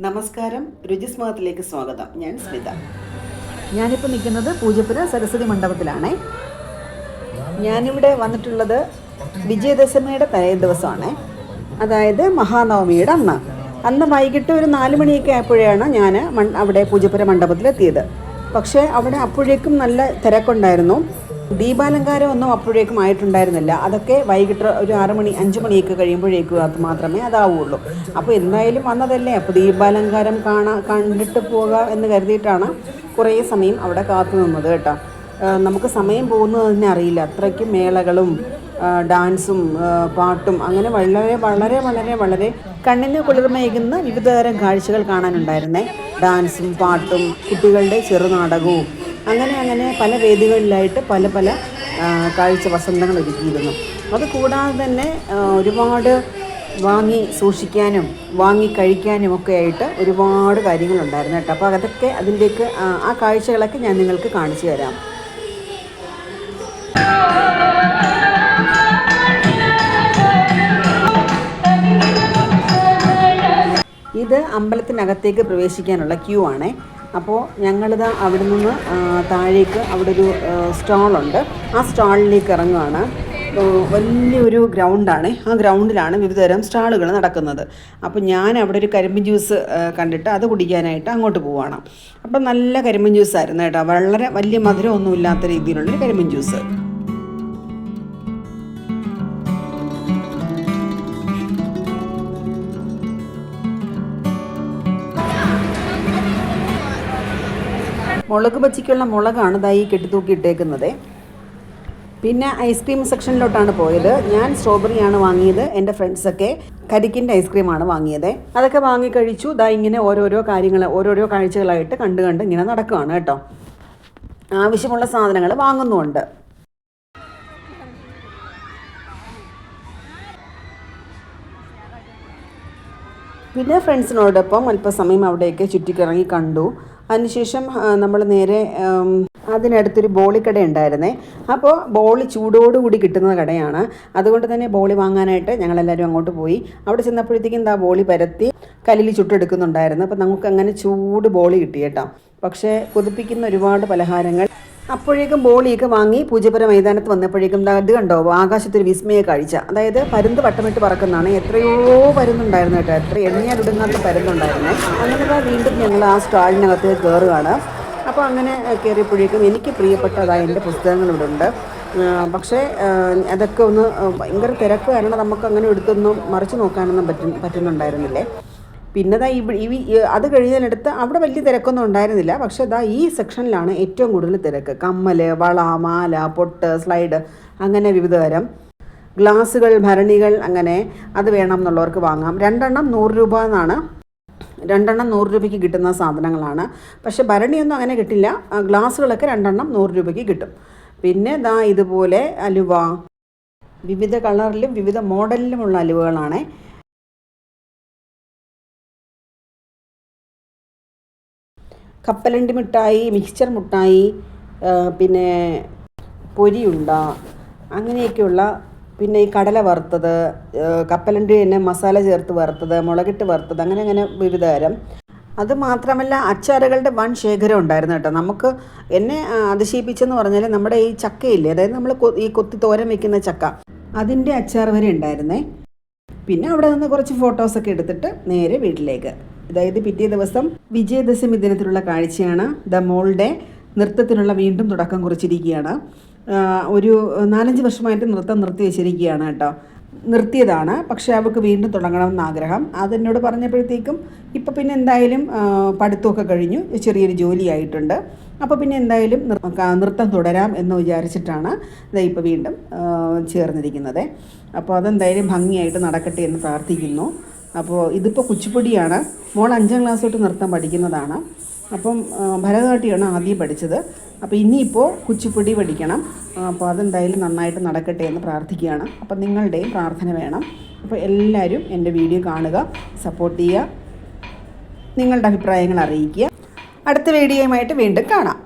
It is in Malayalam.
നമസ്കാരം. രുചിസ്മാതത്തിലേക്ക് സ്വാഗതം. ഞാൻ സ്മിത. ഞാനിപ്പോൾ നിൽക്കുന്നത് പൂജപ്പുര സരസ്വതി മണ്ഡപത്തിലാണേ. ഞാനിവിടെ വന്നിട്ടുള്ളത് വിജയദശമിയുടെ തലേ ദിവസമാണ്. അതായത് മഹാനവമിയുടെ അന്ന്. അന്ന് വൈകിട്ട് ഒരു നാല് മണിയൊക്കെ ആയപ്പോഴാണ് ഞാൻ അവിടെ പൂജപ്പുര മണ്ഡപത്തിലെത്തിയത്. പക്ഷേ അവിടെ അപ്പോഴേക്കും നല്ല തിരക്കുണ്ടായിരുന്നു. ദീപാലങ്കാരം ഒന്നും അപ്പോഴേക്കും ആയിട്ടുണ്ടായിരുന്നില്ല. അതൊക്കെ വൈകിട്ട് ഒരു ആറ് മണി അഞ്ച് മണിയൊക്കെ കഴിയുമ്പോഴേക്കും അത് മാത്രമേ അതാവുള്ളൂ. അപ്പോൾ എന്തായാലും വന്നതല്ലേ? അപ്പോൾ ദീപാലങ്കാരം കാണാൻ കണ്ടിട്ട് പോകാം എന്ന് കരുതിയിട്ടാണ് കുറേ സമയം അവിടെ കാത്തു നിന്നത് കേട്ടോ. നമുക്ക് സമയം പോകുന്നത് തന്നെ അറിയില്ല. അത്രയ്ക്ക് മേളകളും ഡാൻസും പാട്ടും അങ്ങനെ വളരെ വളരെ വളരെ വളരെ കണ്ണിന് കുളിർമയേകുന്ന വിവിധതരം കാഴ്ചകൾ കാണാനുണ്ടായിരുന്നേ. ഡാൻസും പാട്ടും കുട്ടികളുടെ ചെറുനാടകവും അങ്ങനെ അങ്ങനെ പല വേദികളിലായിട്ട് പല പല കാഴ്ച വസന്തങ്ങൾ ഒരുക്കിയിരുന്നു. അത് കൂടാതെ തന്നെ ഒരുപാട് വാങ്ങി സൂക്ഷിക്കാനും വാങ്ങി കഴിക്കാനും ഒക്കെ ആയിട്ട് ഒരുപാട് കാര്യങ്ങളുണ്ടായിരുന്നു കേട്ടോ. അപ്പോൾ അതൊക്കെ അതിന്റെയൊക്കെ ആ, കാഴ്ചകളൊക്കെ ഞാൻ നിങ്ങൾക്ക് കാണിച്ചു തരാം. ഇത് അമ്പലത്തിനകത്തേക്ക് പ്രവേശിക്കാനുള്ള ക്യൂ ആണേ. അപ്പോൾ ഞങ്ങളിത് അവിടെ നിന്ന് താഴേക്ക് അവിടെ ഒരു സ്റ്റാളുണ്ട്. ആ സ്റ്റാളിലേക്ക് ഇറങ്ങുകയാണ് വലിയൊരു ഗ്രൗണ്ടാണ്. ആ ഗ്രൗണ്ടിലാണ് വിവിധതരം സ്റ്റാളുകൾ നടക്കുന്നത്. അപ്പോൾ ഞാൻ അവിടെ ഒരു കരിമ്പിൻ ജ്യൂസ് കണ്ടിട്ട് അത് കുടിക്കാനായിട്ട് അങ്ങോട്ട് പോവുകയാണ് അപ്പോൾ നല്ല കരിമ്പിൻ ജ്യൂസ് ആയിരുന്നു കേട്ടോ. വളരെ വലിയ മധുരമൊന്നുമില്ലാത്ത രീതിയിലുള്ളൊരു കരിമ്പിൻ ജ്യൂസ്. മുളക് പച്ചിക്കുള്ള മുളകാണ് ഈ കെട്ടിത്തൂക്കി ഇട്ടേക്കുന്നത്. പിന്നെ ഐസ്ക്രീം സെക്ഷനിലോട്ടാണ് പോയത്. ഞാൻ സ്ട്രോബെറിയാണ് വാങ്ങിയത്. എന്റെ ഫ്രണ്ട്സൊക്കെ കരിക്കിന്റെ ഐസ്ക്രീമാണ് വാങ്ങിയത്. അതൊക്കെ വാങ്ങി കഴിച്ചു ദാ ഇങ്ങനെ ഓരോരോ കാര്യങ്ങൾ ഓരോരോ കാഴ്ചകളായിട്ട് കണ്ട് കണ്ട് ഇങ്ങനെ നടക്കുകയാണ് കേട്ടോ. ആവശ്യമുള്ള സാധനങ്ങൾ വാങ്ങുന്നുമുണ്ട്. പിന്നെ ഫ്രണ്ട്സിനോടൊപ്പം അല്പസമയം അവിടെയൊക്കെ ചുറ്റിക്കിറങ്ങി കണ്ടു. അതിനുശേഷം നമ്മൾ നേരെ അതിനടുത്തൊരു ബോളി കട ഉണ്ടായിരുന്നേ. അപ്പോൾ ബോളി ചൂടോടുകൂടി കിട്ടുന്ന കടയാണ്. അതുകൊണ്ട് തന്നെ ബോളി വാങ്ങാനായിട്ട് ഞങ്ങളെല്ലാവരും അങ്ങോട്ട് പോയി. അവിടെ ചെന്നപ്പോഴത്തേക്കും എന്താ ബോളി പരത്തി കല്ലിൽ ചുട്ടെടുക്കുന്നുണ്ടായിരുന്നു. അപ്പോൾ നമുക്ക് അങ്ങനെ ചൂട് ബോളി കിട്ടി കേട്ടോ. പക്ഷേ കൊതിപ്പിക്കുന്ന ഒരുപാട് പലഹാരങ്ങൾ അപ്പോഴേക്കും ബോളിയൊക്കെ വാങ്ങി പൂജപ്പുര മൈതാനത്ത് വന്നപ്പോഴേക്കും അത് കണ്ടോ ആകാശത്തൊരു വിസ്മയ കാഴ്ച. അതായത് പരുന്ത് വട്ടമിട്ട് പറക്കുന്നതാണ്. എത്രയോ പരുന്നുണ്ടായിരുന്നു കേട്ടോ. എത്ര എണ്ണിയാലൊടുങ്ങാത്ത പരുന്നുണ്ടായിരുന്നു അങ്ങനെ വീണ്ടും ഞങ്ങൾ ആ സ്റ്റാളിനകത്ത് കയറുകയാണ് അപ്പോൾ അങ്ങനെ കയറിയപ്പോഴേക്കും എനിക്ക് പ്രിയപ്പെട്ടതായ എന്റെ പുസ്തകങ്ങൾ ഇവിടെ ഉണ്ട്. പക്ഷേ അതൊക്കെ ഒന്ന് ഭയങ്കര തിരക്ക് കാരണം നമുക്ക് അങ്ങനെ എടുത്തൊന്നും മറിച്ച് നോക്കാനൊന്നും പറ്റും പറ്റുന്നുണ്ടായിരുന്നില്ലേ. പിന്നെ ദാ ഈ അത് കഴിഞ്ഞതിനടുത്ത് അവിടെ വലിയ തിരക്കൊന്നും ഉണ്ടായിരുന്നില്ല. പക്ഷേ ദാ ഈ സെക്ഷനിലാണ് ഏറ്റവും കൂടുതൽ തിരക്ക്. കമ്മൽ വള മാല പൊട്ട് സ്ലൈഡ് അങ്ങനെ വിവിധ തരം ഗ്ലാസുകൾ ഭരണികൾ അങ്ങനെ അത് വേണം എന്നുള്ളവർക്ക് വാങ്ങാം. രണ്ടെണ്ണം നൂറ് രൂപ എന്നാണ്. രണ്ടെണ്ണം നൂറ് രൂപയ്ക്ക് കിട്ടുന്ന സാധനങ്ങളാണ്. പക്ഷെ ഭരണിയൊന്നും അങ്ങനെ കിട്ടില്ല. ഗ്ലാസ്സുകളൊക്കെ രണ്ടെണ്ണം നൂറ് രൂപയ്ക്ക് കിട്ടും. പിന്നെ ദാ ഇതുപോലെ അലുവ. വിവിധ കളറിലും വിവിധ മോഡലിലുമുള്ള അലുവകളാണ്. കപ്പലണ്ടി മിഠായി മിക്സ്ചർ മിഠായി പിന്നെ പൊരിയുണ്ട അങ്ങനെയൊക്കെയുള്ള പിന്നെ ഈ കടല വറുത്തത് കപ്പലണ്ടി തന്നെ മസാല ചേർത്ത് വറുത്തത് മുളകിട്ട് വറുത്തത് അങ്ങനെ അങ്ങനെ വിവിധ തരം അത് മാത്രമല്ല അച്ചാറുകളുടെ വൻ ശേഖരം ഉണ്ടായിരുന്നു കേട്ടോ. നമുക്ക് എന്നെ അതിശയിപ്പിച്ചെന്ന് പറഞ്ഞാൽ നമ്മുടെ ഈ ചക്കയില്ലേ അതായത് നമ്മൾ ഈ കൊത്തി തോരം വെക്കുന്ന ചക്ക അതിന്റെ അച്ചാർ വരെ ഉണ്ടായിരുന്നേ. പിന്നെ അവിടെ നിന്ന് കുറച്ച് ഫോട്ടോസൊക്കെ എടുത്തിട്ട് നേരെ വീട്ടിലേക്ക്. അതായത് പിറ്റേ ദിവസം വിജയദശമി ദിനത്തിലുള്ള കാഴ്ചയാണ് ദ മോളുടെ നൃത്തത്തിനുള്ള വീണ്ടും തുടക്കം കുറിച്ചിരിക്കുകയാണ്. ഒരു നാലഞ്ച് വർഷമായിട്ട് നൃത്തം നിർത്തി വെച്ചിരിക്കുകയാണ് കേട്ടോ. നിർത്തിയതാണ്. പക്ഷെ അവൾക്ക് വീണ്ടും തുടങ്ങണമെന്ന് ആഗ്രഹം. അതെന്നോട് പറഞ്ഞപ്പോഴത്തേക്കും ഇപ്പം പിന്നെ എന്തായാലും പഠിത്തമൊക്കെ കഴിഞ്ഞു. ചെറിയൊരു ജോലിയായിട്ടുണ്ട്. അപ്പോൾ പിന്നെ എന്തായാലും നൃത്തം തുടരാം എന്ന് വിചാരിച്ചിട്ടാണ് ഇപ്പോൾ വീണ്ടും ചേർന്നിരിക്കുന്നത്. അപ്പോൾ അതെന്തായാലും ഭംഗിയായിട്ട് നടക്കട്ടെ എന്ന് പ്രാർത്ഥിക്കുന്നു. അപ്പോൾ ഇതിപ്പോൾ കുച്ചിപ്പൊടിയാണ്. മോൾ അഞ്ചാം ക്ലാസ് തൊട്ട് നൃത്തം പഠിക്കുന്നതാണ്. അപ്പം ഭരതനാട്യമാണ് ആദ്യം പഠിച്ചത്. അപ്പോൾ ഇനിയിപ്പോൾ കുച്ചിപ്പൊടി പഠിക്കണം. അപ്പോൾ അതെന്തായാലും നന്നായിട്ട് നടക്കട്ടെ എന്ന് പ്രാർത്ഥിക്കുകയാണ്. അപ്പം നിങ്ങളുടെയും പ്രാർത്ഥന വേണം. അപ്പോൾ എല്ലാവരും എന്റെ വീഡിയോ കാണുക സപ്പോർട്ട് ചെയ്യുക നിങ്ങളുടെ അഭിപ്രായങ്ങൾ അറിയിക്കുക. അടുത്ത വീഡിയോയുമായിട്ട് വീണ്ടും കാണാം.